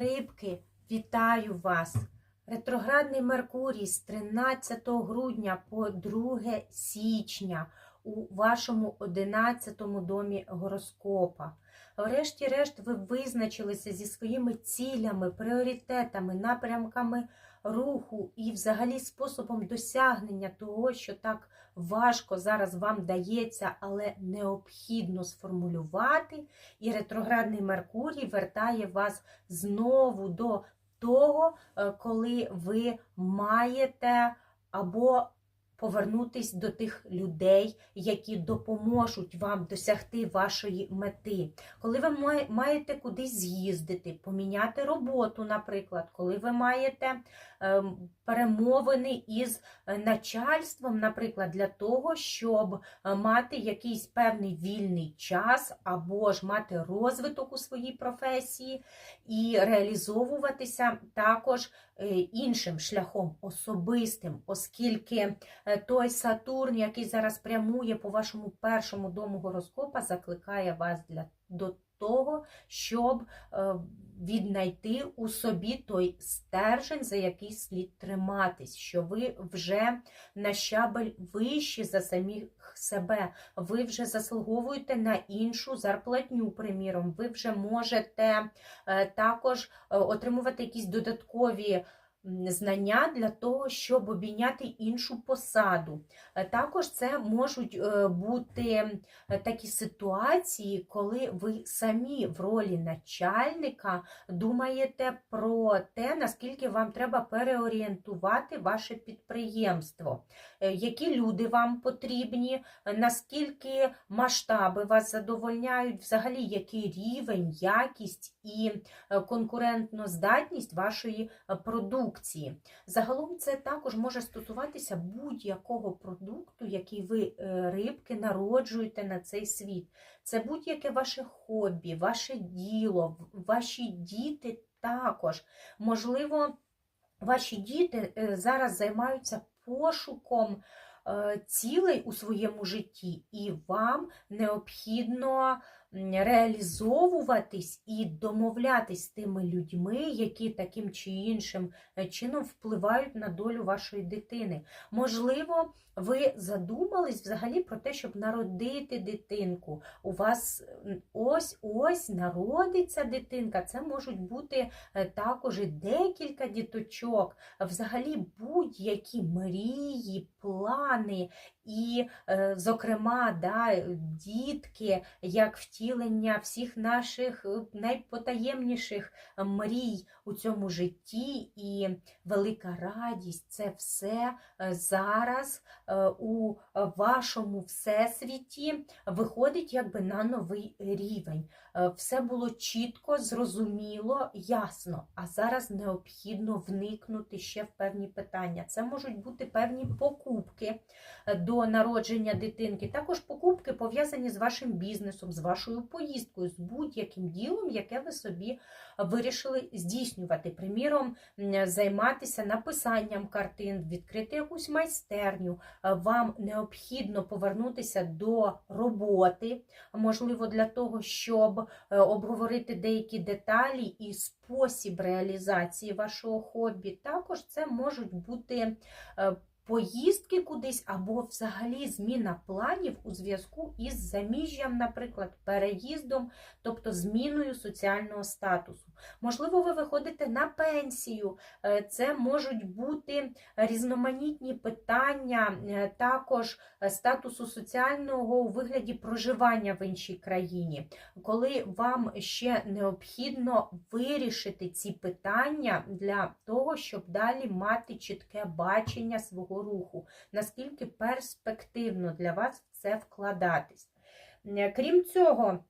Рибки, вітаю вас! Ретроградний Меркурій з 13 грудня по 2 січня у вашому 11 домі гороскопа. Врешті-решт, ви визначилися зі своїми цілями, пріоритетами, напрямками руху і, взагалі, способом досягнення того, що так важко зараз вам дається, але необхідно сформулювати. І ретроградний Меркурій вертає вас знову до того, е, коли ви маєте або повернутись до тих людей, які допоможуть вам досягти вашої мети. Коли ви має- маєте кудись з'їздити, поміняти роботу, наприклад, коли ви маєте перемовини із е, начальством, наприклад, для того, щоб е, мати якийсь певний вільний час або ж мати розвиток у своїй професії і реалізовуватися також е, іншим шляхом особистим, оскільки той Сатурн, який зараз прямує по вашому першому дому гороскопа, закликає вас для до того, щоб е, віднайти у собі той стержень, за який слід триматись, що ви вже на щабель вищі за самих себе, ви вже заслуговуєте на іншу зарплатню, приміром, ви вже можете е, також е, отримувати якісь додаткові знання для того, щоб обійняти іншу посаду. Е, Також це можуть е, бути е, такі ситуації, коли ви самі в ролі начальника думаєте про те, наскільки вам треба переорієнтувати ваше підприємство, які люди вам потрібні, наскільки масштаби вас задовольняють, взагалі який рівень, якість і конкурентноздатність вашої е, продукції. Загалом це також може стосуватися будь-якого продукту, який ви е, рибки народжуєте на цей світ. Це будь-яке ваше хобі, ваше діло, ваші діти також. Можливо, ваші діти е, зараз займаються пошуком е, цілей у своєму житті, і вам необхідно реалізовуватись і домовлятись з тими людьми, які таким чи іншим е, чином впливають на долю вашої дитини. Можливо, ви задумались взагалі про те, щоб народити дитинку. У вас ось-ось народиться дитинка. Це можуть бути е, також і декілька діточок, взагалі будь-які мрії, плани. І, е, зокрема, да, дітки, як втілення всіх наших е, найпотаємніших мрій у цьому житті, і велика радість це все е, зараз у вашому всесвіті виходить якби на новий рівень. Все було чітко, зрозуміло, ясно. А зараз необхідно вникнути ще в певні питання. Це можуть бути певні покупки до народження дитинки, також покупки пов'язані з вашим бізнесом, з вашою поїздкою, з будь-яким ділом, яке ви собі вирішили здійснювати. Приміром, займатися написанням картин, відкрити якусь майстерню. Вам необхідно повернутися до роботи, можливо, для того, щоб е, обговорити деякі деталі і спосіб реалізації вашого хобі. Також це можуть бути е, поїздки кудись або взагалі зміна планів у зв'язку із заміжжям, наприклад, переїздом, тобто зміною соціального статусу. Можливо, ви виходите на пенсію, е, це можуть бути різноманітні питання, е, також е, статусу соціального у вигляді проживання в іншій країні, коли вам ще необхідно вирішити ці питання для того, щоб далі мати чітке бачення свого руху, наскільки перспективно для вас в це вкладатись. Е, Крім цього,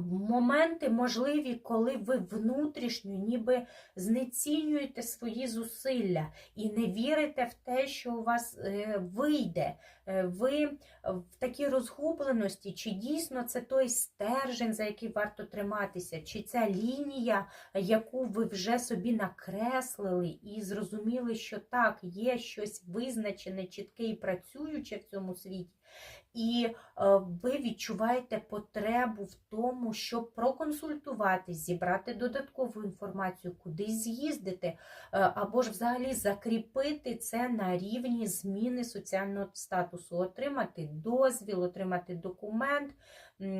моменти можливі, коли ви внутрішньо ніби знецінюєте свої зусилля і не вірите в те, що у вас е, вийде. Е, Ви в такій розгубленості, чи дійсно це той стержень, за який варто триматися, чи ця лінія, яку ви вже собі накреслили і зрозуміли, що так, є щось визначене, чітке і працююче в цьому світі. І е, ви відчуваєте потребу в тому, щоб проконсультуватись, зібрати додаткову інформацію, кудись з'їздити, е, або ж взагалі закріпити це на рівні зміни соціального статусу, отримати дозвіл, отримати документ,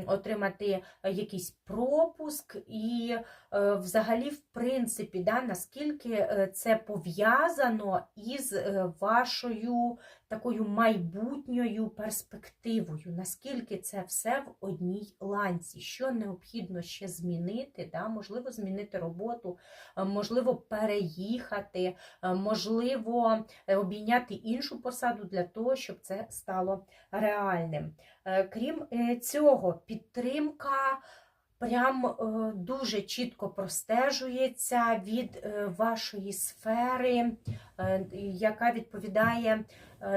отримати е, якийсь пропуск, і е, взагалі, в принципі, да, наскільки е, це пов'язано із вашою такою майбутньою перспективою, наскільки це все в одній ланці, що необхідно ще змінити, да? можливо, змінити роботу, можливо, переїхати, можливо, обійняти іншу посаду для того, щоб це стало реальним. Крім е, цього, підтримка. Прям е, дуже чітко простежується від е, вашої сфери, е, яка відповідає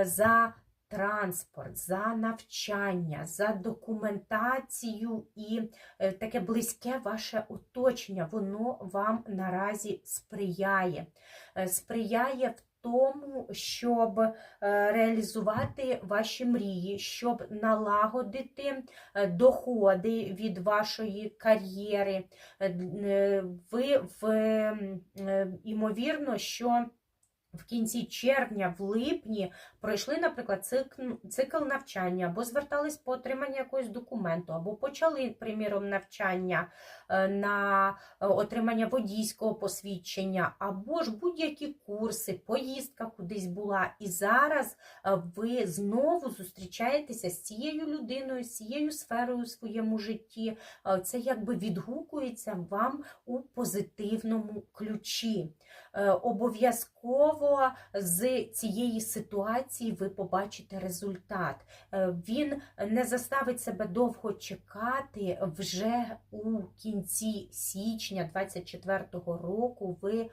за транспорт, за навчання, за документацію і таке близьке ваше оточення, воно вам наразі сприяє. Сприяє в тому, щоб е, реалізувати ваші мрії, щоб налагодити е, доходи від вашої кар'єри. Е, Ви в імовірно, що в кінці червня, в липні пройшли, наприклад, цикл, цикл навчання, або звертались по отриманню якогось документу, або почали, приміром, навчання е, на е, отримання водійського посвідчення, або ж будь-які курси, поїздка кудись була. І зараз е, ви знову зустрічаєтеся з цією людиною, з цією сферою у своєму житті. Це якби відгукується вам у позитивному ключі. Е, Обов'язково з цієї ситуації ви побачите результат. Е, Він не заставить себе довго чекати. Вже у кінці січня 24-го року ви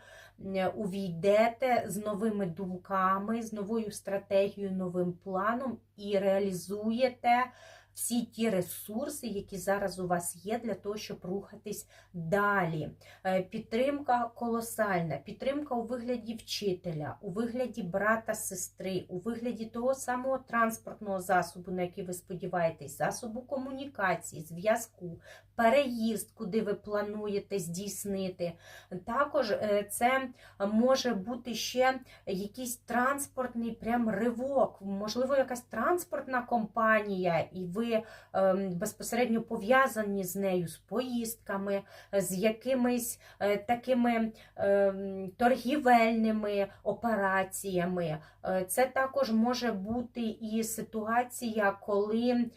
е, увійдете з новими думками, з новою стратегією, новим планом і реалізуєте всі ті ресурси, які зараз у вас є, для того, щоб рухатись далі. Е, Підтримка колосальна, підтримка у вигляді вчителя, у вигляді брата, сестри, у вигляді того самого транспортного засобу, на який ви сподіваєтесь, засобу комунікації, зв'язку, переїзд, куди ви плануєте здійснити. Також е, це може бути ще якийсь транспортний прям ривок, можливо, якась транспортна компанія, і ви ем, безпосередньо пов'язані з нею, з поїздками, з якимись е, такими ем, торгівельними операціями. Е, Це також може бути і ситуація, коли е,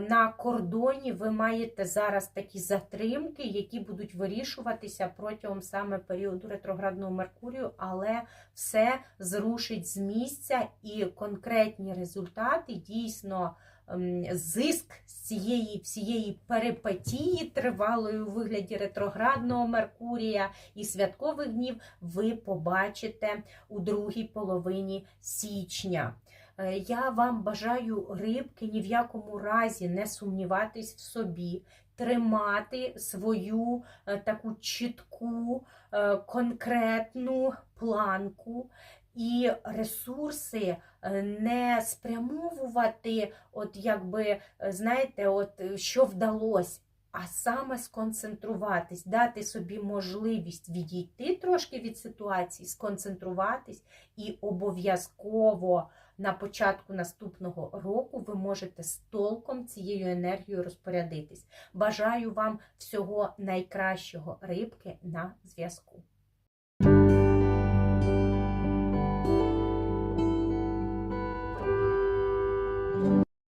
на кордоні ви маєте зараз такі затримки, які будуть вирішуватися протягом саме періоду ретроградного Меркурію, але все зрушить з місця і конкретні результати дійсно. Ем, Зиск з цієї всієї перипетії тривалої у вигляді ретроградного Меркурія і святкових днів ви побачите у другій половині січня. Е, Я вам бажаю рибки ні в якому разі не сумніватись в собі, тримати свою е, таку чітку, е, конкретну планку і ресурси е, не спрямовувати, от якби, е, знаєте, от е, що вдалося. А саме сконцентруватись, дати собі можливість відійти трошки від ситуації, сконцентруватись, і обов'язково на початку наступного року ви можете з толком цією енергією розпорядитись. Бажаю вам всього найкращого рибки на зв'язку.